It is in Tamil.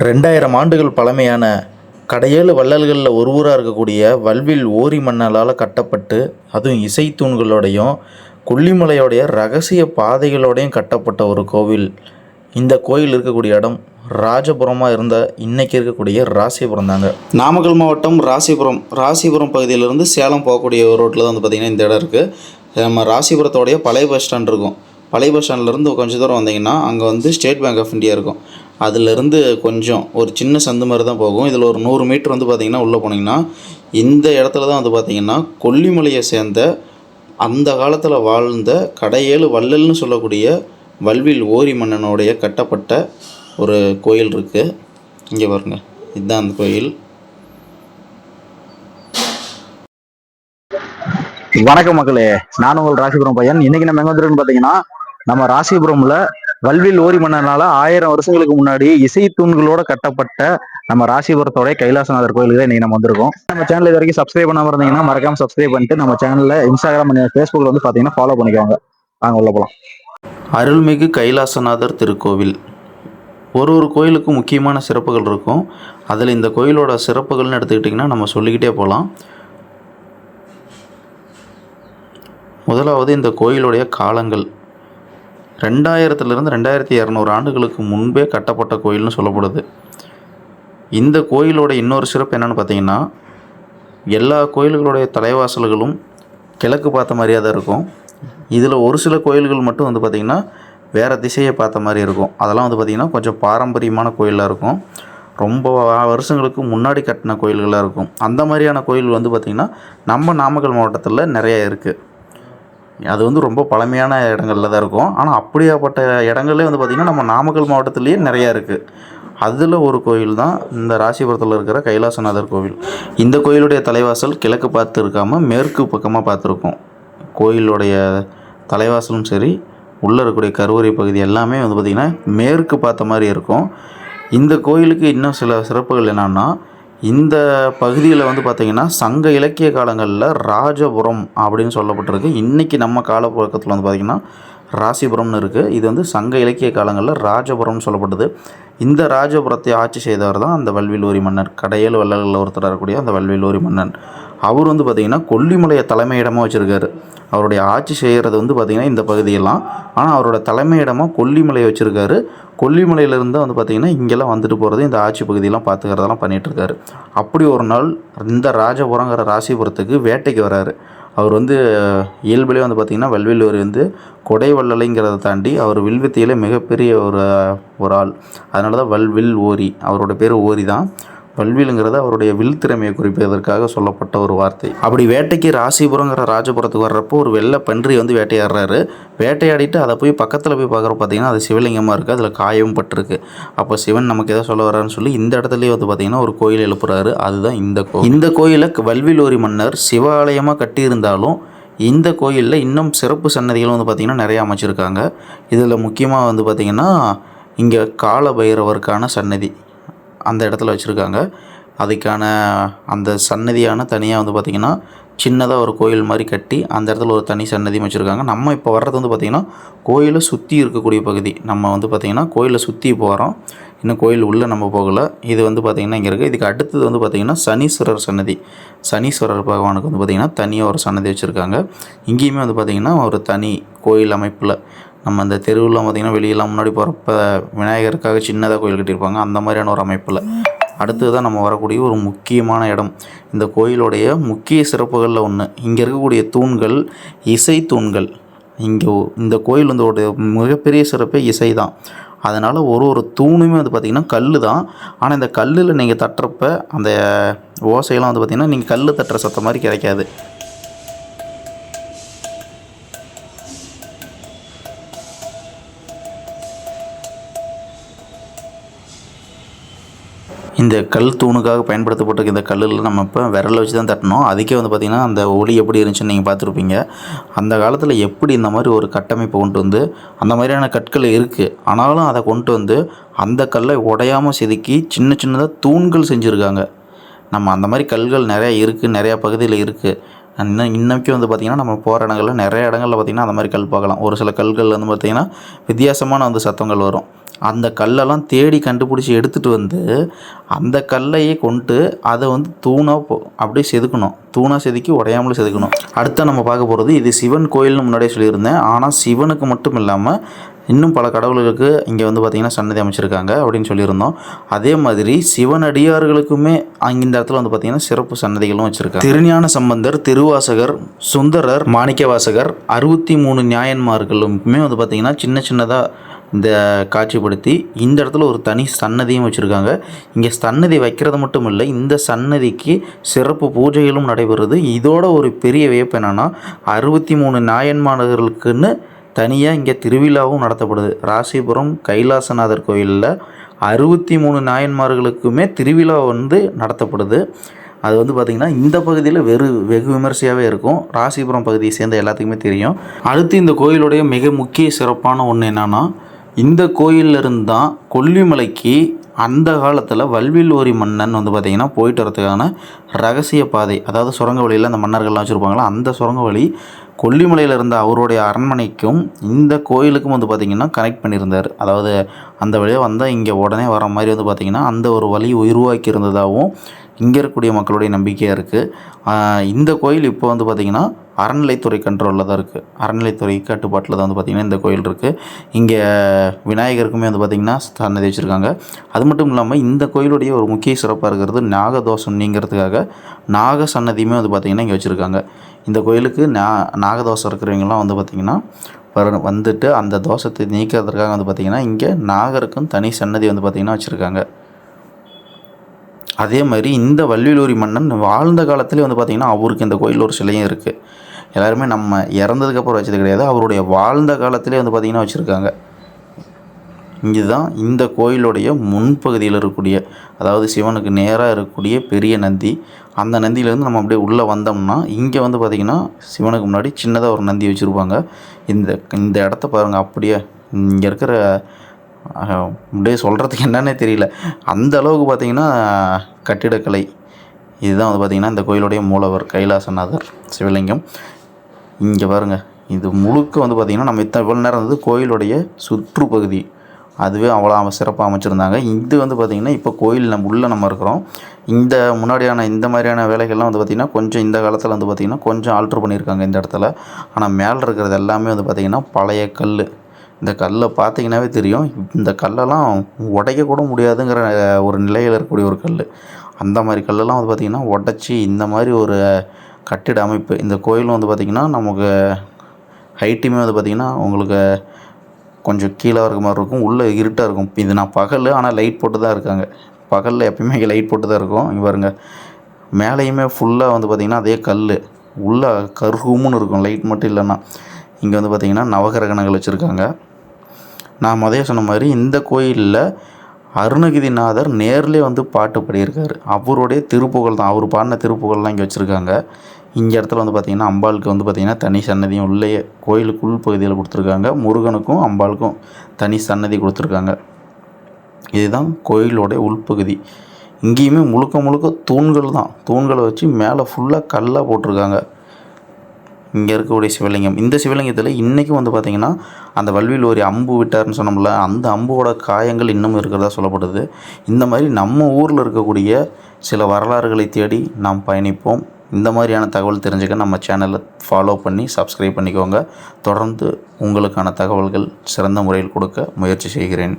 ரெண்டாயிரம் ஆண்டுகள் பழமையான கடையேழு வள்ளல்களில் ஒருவராக இருக்கக்கூடிய வல்வில் ஓரி மன்னலால் கட்டப்பட்டு அதுவும் இசை தூண்களோடையும் கொல்லிமலையோடைய ரகசிய பாதைகளோடையும் கட்டப்பட்ட ஒரு கோவில். இந்த கோயில் இருக்கக்கூடிய இடம் ராஜபுரமாக இருந்த இன்னைக்கு இருக்கக்கூடிய ராசிபுரம் தாங்க. நாமக்கல் மாவட்டம் ராசிபுரம். ராசிபுரம் பகுதியிலிருந்து சேலம் போகக்கூடிய ஒரு ரோட்டில் தான் வந்து பார்த்திங்கன்னா இந்த இடம் இருக்குது நம்ம ராசிபுரத்தோடைய பழைய பஸ் ஸ்டாண்ட் இருக்கும். பழைய பஸ் ஸ்டாண்ட்லேருந்து கொஞ்சம் தூரம் வந்தீங்கன்னா அங்கே வந்து ஸ்டேட் பேங்க் ஆஃப் இந்தியா இருக்கும். அதுலேருந்து கொஞ்சம் ஒரு சின்ன சந்து மாதிரி தான் போகும். இதில் ஒரு நூறு மீட்டர் வந்து பார்த்திங்கன்னா உள்ளே போனீங்கன்னா இந்த இடத்துல தான் வந்து பார்த்திங்கன்னா கொல்லிமலையை சேர்ந்த அந்த காலத்தில் வாழ்ந்த கடையேழு வள்ளல்னு சொல்லக்கூடிய வல்வில் ஓரி மன்னனுடைய கட்டப்பட்ட ஒரு கோயில் இருக்குது இங்கே பாருங்க. இதுதான் அந்த கோயில். வணக்கம் மக்களே. நான் உங்கள் ராசிபுரம் பையன். இன்னைக்கு நம்ம எங்க வந்திருக்கோம்னு பார்த்தீங்கன்னா நம்ம ராசிபுரம்ல வல்வில் ஓரி மன்னனால ஆயிரம் வருஷங்களுக்கு முன்னாடி இசை தூண்களோட கட்டப்பட்ட நம்ம ராசிபுரத்தோட கைலாசநாதர் கோயிலுக்கு தான் இன்னைக்கு நம்ம வந்திருக்கோம். நம்ம சேனல் இது வரைக்கும் சப்ஸ்கிரைப் பண்ணாம இருந்தீங்கன்னா மறக்காம சப்ஸ்கிரைப் பண்ணிட்டு நம்ம சேனல்ல இன்ஸ்டாகிராம் ஃபேஸ்புக்ல வந்து பாத்தீங்கன்னா ஃபாலோ பண்ணிக்கோங்க. வாங்க உள்ள போலாம். அருள்மிகு கைலாசநாதர் திருக்கோவில். ஒரு ஒரு கோயிலுக்கும் முக்கியமான சிறப்புகள் இருக்கும். அதில் இந்த கோயிலோட சிறப்புகள்னு எடுத்துக்கிட்டிங்கன்னா நம்ம சொல்லிக்கிட்டே போகலாம் முதலாவது இந்த கோயிலுடைய காலங்கள். ரெண்டாயிரத்துலேருந்து ரெண்டாயிரத்தி இரநூறு ஆண்டுகளுக்கு முன்பே கட்டப்பட்ட கோயில்னு சொல்லப்படுது. இந்த கோயிலோட இன்னொரு சிறப்பு என்னென்னு பார்த்தீங்கன்னா எல்லா கோயில்களுடைய தலைவாசல்களும் கிழக்கு பார்த்த மாதிரியே தான் இருக்கும். இதில் ஒரு சில கோயில்கள் மட்டும் வந்து பார்த்திங்கன்னா வேறு திசையை பார்த்த மாதிரி இருக்கும். அதெல்லாம் வந்து பார்த்திங்கன்னா கொஞ்சம் பாரம்பரியமான கோயிலாக இருக்கும். ரொம்ப வருஷங்களுக்கு முன்னாடி கட்டின கோயில்களாக இருக்கும். அந்த மாதிரியான கோயில் வந்து பார்த்திங்கன்னா நம்ம நாமக்கல் மாவட்டத்தில் நிறைய இருக்குது அது வந்து ரொம்ப பழமையான இடங்கள்ல தான் இருக்கும். ஆனால் அப்படியாப்பட்ட இடங்களே வந்து பார்த்திங்கன்னா நம்ம நாமக்கல் மாவட்டத்திலேயே நிறையா இருக்குது அதில் ஒரு கோயில் தான் இந்த ராசிபுரத்தில் இருக்கிற கைலாசநாதர் கோவில். இந்த கோயிலுடைய தலைவாசல் கிழக்கு பார்த்து இருக்காமல் மேற்கு பக்கமாக பார்த்துருக்கோம் கோயிலுடைய தலைவாசலும் சரி உள்ளே இருக்கக்கூடிய கருவறை பகுதி எல்லாமே வந்து பார்த்திங்கன்னா மேற்கு பார்த்த மாதிரி இருக்கும். இந்த கோயிலுக்கு இன்னும் சில சிறப்புகள் என்னென்னா இந்த பகுதியில் வந்து பார்த்திங்கன்னா சங்க இலக்கிய காலங்களில் ராஜபுரம் அப்படின்னு சொல்லப்பட்டிருக்கு. இன்றைக்கி நம்ம காலப்பழக்கத்தில் வந்து பார்த்திங்கன்னா ராசிபுரம்னு இருக்குது இது வந்து சங்க இலக்கிய காலங்களில் ராஜபுரம்னு சொல்லப்பட்டது. இந்த ராஜபுரத்தை ஆட்சி செய்தவர் தான் அந்த வல்விலூரி மன்னர் கடையல் வள்ளல்களில் ஒருத்தர் இருக்கக்கூடிய அந்த வல்விலூரி மன்னன். அவர் வந்து பார்த்திங்கன்னா கொல்லிமலையை தலைமையிடமாக வச்சுருக்காரு. அவருடைய ஆட்சி செய்கிறது வந்து பார்த்திங்கன்னா இந்த பகுதியெல்லாம். ஆனால் அவரோட தலைமையிடமாக கொல்லிமலையை வச்சுருக்காரு. கொல்லிமலையிலேருந்து வந்து பார்த்திங்கன்னா இங்கெல்லாம் வந்துட்டு போகிறது இந்த ஆட்சி பகுதியெல்லாம் பார்த்துக்கிறதெல்லாம் பண்ணிகிட்ருக்காரு அப்படி ஒரு நாள் இந்த ராஜபுரங்கிற ராசிபுரத்துக்கு வேட்டைக்கு வராரு. அவர் வந்து இயல்பிலே வந்து பார்த்திங்கன்னா வல்வில்லூர் வந்து கொடை வள்ளலைங்கிறத தாண்டி அவர் வில்வித்தையில் மிகப்பெரிய ஒரு ஒரு ஆள். அதனால தான் வல்வில் ஓரி. அவரோட பேர் ஓரி தான் வல்விலுங்கிறது அவருடைய வில் திறமையை குறிப்பதற்காக சொல்லப்பட்ட ஒரு வார்த்தை. அப்படி வேட்டைக்கு ராசிபுரங்கிற ராஜபுரத்துக்கு வர்றப்போ ஒரு வெள்ளை பன்றி வந்து வேட்டையாடுறாரு. வேட்டையாடிட்டு அதை போய் பக்கத்தில் போய் பார்க்குற பார்த்தீங்கன்னா அது சிவலிங்கமாக இருக்குது அதில் காயமும் பட்டிருக்கு. அப்போ சிவன் நமக்கு எதை சொல்ல வர்றாருன்னு சொல்லி இந்த இடத்துலயே வந்து பார்த்திங்கன்னா ஒரு கோயில் எழுப்புறாரு. அதுதான் இந்த கோயில். இந்த கோயிலை வல்விலோரி மன்னர் சிவாலயமாக கட்டியிருந்தாலும் இந்த கோயிலில் இன்னும் சிறப்பு சன்னதிகளும் வந்து பார்த்திங்கன்னா நிறைய அமைச்சிருக்காங்க. இதில் முக்கியமாக வந்து பார்த்திங்கன்னா இங்கே கால பைரவருக்கான சன்னதி. அந்த இடத்துல வச்சுருக்காங்க. அதுக்கான அந்த சன்னதியான தனியாக வந்து பார்த்திங்கன்னா சின்னதாக ஒரு கோயில் மாதிரி கட்டி அந்த இடத்துல ஒரு தனி சன்னதியும் வச்சுருக்காங்க. நம்ம இப்போ வர்றது வந்து பார்த்திங்கன்னா கோயிலை சுற்றி இருக்கக்கூடிய பகுதி. நம்ம வந்து பார்த்திங்கன்னா கோயிலை சுற்றி போகிறோம் இன்னும் கோயில் உள்ளே நம்ம போகலை. இது வந்து பார்த்திங்கன்னா இங்கே இருக்குது இதுக்கு அடுத்தது வந்து பார்த்திங்கன்னா சனீஸ்வரர் சன்னதி சனீஸ்வரர் பகவானுக்கு வந்து பார்த்திங்கன்னா தனியாக ஒரு சன்னதி வச்சுருக்காங்க. இங்கேயுமே வந்து பார்த்திங்கன்னா ஒரு தனி கோயில் அமைப்பில் நம்ம அந்த தெருவில் பார்த்திங்கன்னா வெளியெல்லாம் முன்னாடி போகிறப்ப விநாயகருக்காக சின்னதாக கோயில் கட்டியிருப்பாங்க. அந்த மாதிரியான ஒரு அமைப்பில். அடுத்தது தான் நம்ம வரக்கூடிய ஒரு முக்கியமான இடம். இந்த கோயிலுடைய முக்கிய சிறப்புகளில் ஒன்று இங்கே இருக்கக்கூடிய தூண்கள் இசை தூண்கள். இங்கே இந்த கோயில் வந்து ஒரு மிகப்பெரிய சிறப்பே இசை தான். அதனால் ஒரு ஒரு தூணுமே வந்து பார்த்திங்கன்னா கல் தான். ஆனால் இந்த கல்லில் நீங்கள் தட்டுறப்ப அந்த ஓசையெல்லாம் வந்து பார்த்திங்கன்னா நீங்கள் கல் தட்டுற சத்தம் மாதிரி கிடைக்காது. இந்த கல் தூணுக்காக பயன்படுத்தப்பட்ட இந்த கல்லில் நம்ம இப்போ விரலை வச்சு தான் தட்டணும். அதுக்கே வந்து பார்த்திங்கன்னா அந்த ஒளி எப்படி இருந்துச்சுன்னு நீங்கள் பார்த்துருப்பீங்க அந்த காலத்தில் எப்படி இந்த மாதிரி ஒரு கட்டமைப்பு கொண்டு வந்து அந்த மாதிரியான கற்கள் இருக்குது ஆனாலும் அதை கொண்டு வந்து அந்த கல்லை உடையாமல் செதுக்கி சின்ன சின்னதாக தூண்கள் செஞ்சுருக்காங்க. நம்ம அந்த மாதிரி கல்கள் நிறையா இருக்குது நிறையா பகுதியில் இருக்குது இன்னும் இன்னைக்கும் வந்து பார்த்திங்கன்னா நம்ம போகிற இடங்களில் நிறைய இடங்களில் பார்த்திங்கன்னா அந்த மாதிரி கல் பார்க்கலாம். ஒரு சில கல்கள் வந்து பார்த்திங்கன்னா வித்தியாசமான வந்து சத்தங்கள் வரும். அந்த கல்லெல்லாம் தேடி கண்டுபிடிச்சி எடுத்துகிட்டு வந்து அந்த கல்லையே கொண்டு அதை வந்து தூணாக அப்படியே செதுக்கணும். தூணாக செதுக்கி உடையாமலும் செதுக்கணும். அடுத்து நம்ம பார்க்க போகிறது இது சிவன் கோயில்னு முன்னாடியே சொல்லியிருந்தேன். ஆனால் சிவனுக்கு மட்டும் இல்லாமல் இன்னும் பல கடவுள்களுக்கு இங்கே வந்து பார்த்திங்கன்னா சன்னதி அமைச்சிருக்காங்க அப்படின்னு சொல்லியிருந்தோம். அதே மாதிரி சிவனடியார்களுக்குமே அங்கே இந்த இடத்துல வந்து பார்த்திங்கன்னா சிறப்பு சன்னதிகளும் வச்சுருக்காங்க. திருஞான சம்பந்தர் திருவாசகர் சுந்தரர் மாணிக்கவாசகர் அறுபத்தி மூணு நியாயன்மார்களுமே வந்து பார்த்திங்கன்னா சின்ன சின்னதாக இந்த காட்சிப்படுத்தி இந்த இடத்துல ஒரு தனி சன்னதியும் வச்சுருக்காங்க. இங்கே சன்னதி வைக்கிறது மட்டும் இல்லை இந்த சன்னதிக்கு சிறப்பு பூஜைகளும் நடைபெறுது. இதோட ஒரு பெரிய வியப்பு என்னென்னா அறுபத்தி மூணு நாயன்மார்களுக்குன்னு தனியாக இங்கே திருவிழாவும் நடத்தப்படுது. ராசிபுரம் கைலாசநாதர் கோயிலில் அறுபத்தி மூணு நாயன்மார்களுக்குமே திருவிழா வந்து நடத்தப்படுது. அது வந்து பார்த்திங்கன்னா இந்த பகுதியில் வெறு வெகு விமர்சையாகவே இருக்கும். ராசிபுரம் பகுதியை சேர்ந்த எல்லாத்துக்குமே தெரியும். அடுத்து இந்த கோயிலுடைய மிக முக்கிய சிறப்பான ஒன்று என்னென்னா இந்த கோயில்ல இருந்து தான் கொல்லிமலைக்கு அந்த காலத்தில் வல்வில்லோரி மன்னன் வந்து பார்த்திங்கன்னா போயிட்டு வரதுக்கான ரகசிய பாதை அதாவது சுரங்க வழியில் அந்த மன்னர்கள்லாம் வச்சுருப்பாங்களா அந்த சுரங்க வழி கொல்லிமலையில் இருந்த அவருடைய அரண்மனைக்கும் இந்த கோயிலுக்கும் வந்து பார்த்திங்கன்னா கனெக்ட் பண்ணியிருந்தார். அதாவது அந்த வழியாக வந்தால் இங்கே உடனே வர மாதிரி வந்து பார்த்திங்கன்னா அந்த ஒரு வழி உருவாக்கி இருந்ததாகவும் இங்கே இருக்கக்கூடிய மக்களுடைய நம்பிக்கையாக இருக்குது இந்த கோயில் இப்போ வந்து பார்த்திங்கன்னா அறநிலைத்துறை கண்ட்ரோலில் தான் இருக்குது அறநிலைத்துறை கட்டுப்பாட்டில் தான் வந்து பார்த்திங்கன்னா இந்த கோயில் இருக்குது இங்கே விநாயகருக்குமே வந்து பார்த்திங்கன்னா சன்னதி வச்சுருக்காங்க. அது மட்டும் இல்லாமல் இந்த கோயிலுடைய ஒரு முக்கிய சிறப்பாக இருக்கிறது நாகதோஷம் நீங்கிறதுக்காக நாக சன்னதியுமே வந்து பார்த்திங்கன்னா இங்கே வச்சுருக்காங்க. இந்த கோயிலுக்கு நா நாகதோஷம் இருக்கிறவங்கலாம் வந்து பார்த்திங்கன்னா வர வந்துட்டு அந்த தோஷத்தை நீக்கிறதுக்காக வந்து பார்த்திங்கன்னா இங்கே நாகருக்கும் தனி சன்னதி வந்து பார்த்திங்கன்னா வச்சுருக்காங்க. அதே மாதிரி இந்த வள்ளியூரி மன்னன் வாழ்ந்த காலத்துலேயே வந்து பார்த்திங்கன்னா அவருக்கு இந்த கோயிலில் ஒரு சிலையும் இருக்குது எல்லாருமே நம்ம இறந்ததுக்கப்புறம் வச்சது கிடையாது. அவருடைய வாழ்ந்த காலத்திலே வந்து பார்த்திங்கன்னா வச்சுருக்காங்க. இதுதான் இந்த கோயிலுடைய முன்பகுதியில் இருக்கக்கூடிய அதாவது சிவனுக்கு நேராக இருக்கக்கூடிய பெரிய நந்தி. அந்த நந்தியிலேருந்து நம்ம அப்படியே உள்ளே வந்தோம்னா இங்கே வந்து பார்த்திங்கன்னா சிவனுக்கு முன்னாடி சின்னதாக ஒரு நந்தி வச்சுருப்பாங்க. இந்த இந்த இடத்த பாருங்கள் அப்படியே இங்கே இருக்கிற அப்படியே சொல்கிறதுக்கு என்னன்னே தெரியல. அந்த அளவுக்கு பார்த்திங்கன்னா கட்டிடக்கலை. இதுதான் வந்து பார்த்திங்கன்னா இந்த கோயிலுடைய மூலவர் கைலாசநாதர் சிவலிங்கம். இங்கே பாருங்கள் இது முழுக்க வந்து பார்த்திங்கன்னா நம்ம இத்தனை இவ்வளோ நேரம் வந்து கோயிலுடைய சுற்றுப்பகுதி. அதுவே அவ்வளோ சிறப்பாக அமைச்சிருந்தாங்க. இது வந்து பார்த்திங்கன்னா இப்போ கோயில் நம்ம உள்ளே நம்ம இருக்கிறோம். இந்த முன்னாடியான இந்த மாதிரியான வேலைகள்லாம் வந்து பார்த்திங்கன்னா கொஞ்சம் இந்த காலத்தில் வந்து பார்த்திங்கன்னா கொஞ்சம் ஆல்ட்ரு பண்ணியிருக்காங்க இந்த இடத்துல. ஆனால் மேலே இருக்கிறது எல்லாமே வந்து பார்த்திங்கன்னா பழைய கல் இந்த கல்லை பார்த்தீங்கன்னாவே தெரியும். இந்த கல்லெல்லாம் உடைக்கக்கூட முடியாதுங்கிற ஒரு நிலையில் இருக்கக்கூடிய ஒரு கல் அந்த மாதிரி கல்லெல்லாம் வந்து பார்த்திங்கன்னா உடச்சி இந்த மாதிரி ஒரு கட்டிட அமைப்பு. இந்த கோயிலும் வந்து பார்த்திங்கன்னா நமக்கு ஹைட்டுமே வந்து பார்த்திங்கன்னா உங்களுக்கு கொஞ்சம் கீழே இருக்க மாதிரி இருக்கும் உள்ளே இருட்டாக இருக்கும். இது நான் பகல் ஆனால் லைட் போட்டு தான் இருக்காங்க. பகலில் எப்பயுமே இங்கே லைட் போட்டு தான் இருக்கும். இங்கே பாருங்கள் மேலேயுமே ஃபுல்லாக வந்து பார்த்திங்கன்னா அதே கல் உள்ளே கருகும்னு இருக்கும். லைட் மட்டும் இல்லைன்னா. இங்கே வந்து பார்த்திங்கன்னா நவகிரகணங்கள் வச்சுருக்காங்க. நான் முதல்ல சொன்ன மாதிரி இந்த கோயிலில் அருணகிரிநாதர் நேர்லேயே வந்து பாட்டு பாடியிருக்காரு. அவருடைய திருப்புகழ் தான். அவர் பாடின திருப்புகழ்லாம் இங்கே வச்சுருக்காங்க. இங்கே இடத்துல வந்து பார்த்திங்கன்னா அம்பாளுக்கு வந்து பார்த்திங்கன்னா தனி சன்னதியும் உள்ளேயே கோயிலுக்கு உள் பகுதியில் கொடுத்துருக்காங்க. முருகனுக்கும் அம்பாளுக்கும் தனி சன்னதி கொடுத்துருக்காங்க. இதுதான் கோயிலோடைய உள்பகுதி. இங்கேயுமே முழுக்க முழுக்க தூண்கள் தான். தூண்களை வச்சு மேலே ஃபுல்லாக கல்லாக போட்டிருக்காங்க. இங்கே இருக்கக்கூடிய சிவலிங்கம். இந்த சிவலிங்கத்தில் இன்றைக்கும் வந்து பார்த்திங்கன்னா அந்த வல்வில் ஒரு அம்பு விட்டார்னு சொன்னோம்ல அந்த அம்போட காயங்கள் இன்னும் இருக்கிறதா சொல்லப்படுது. இந்த மாதிரி நம்ம ஊரில் இருக்கக்கூடிய சில வரலாறுகளை தேடி நாம் பயணிப்போம். இந்த மாதிரியான தகவல் தெரிஞ்சுக்க நம்ம சேனலை ஃபாலோ பண்ணி சப்ஸ்கிரைப் பண்ணிக்கோங்க. தொடர்ந்து உங்களுக்கான தகவல்கள் சிறந்த முறையில் கொடுக்க முயற்சி செய்கிறேன்.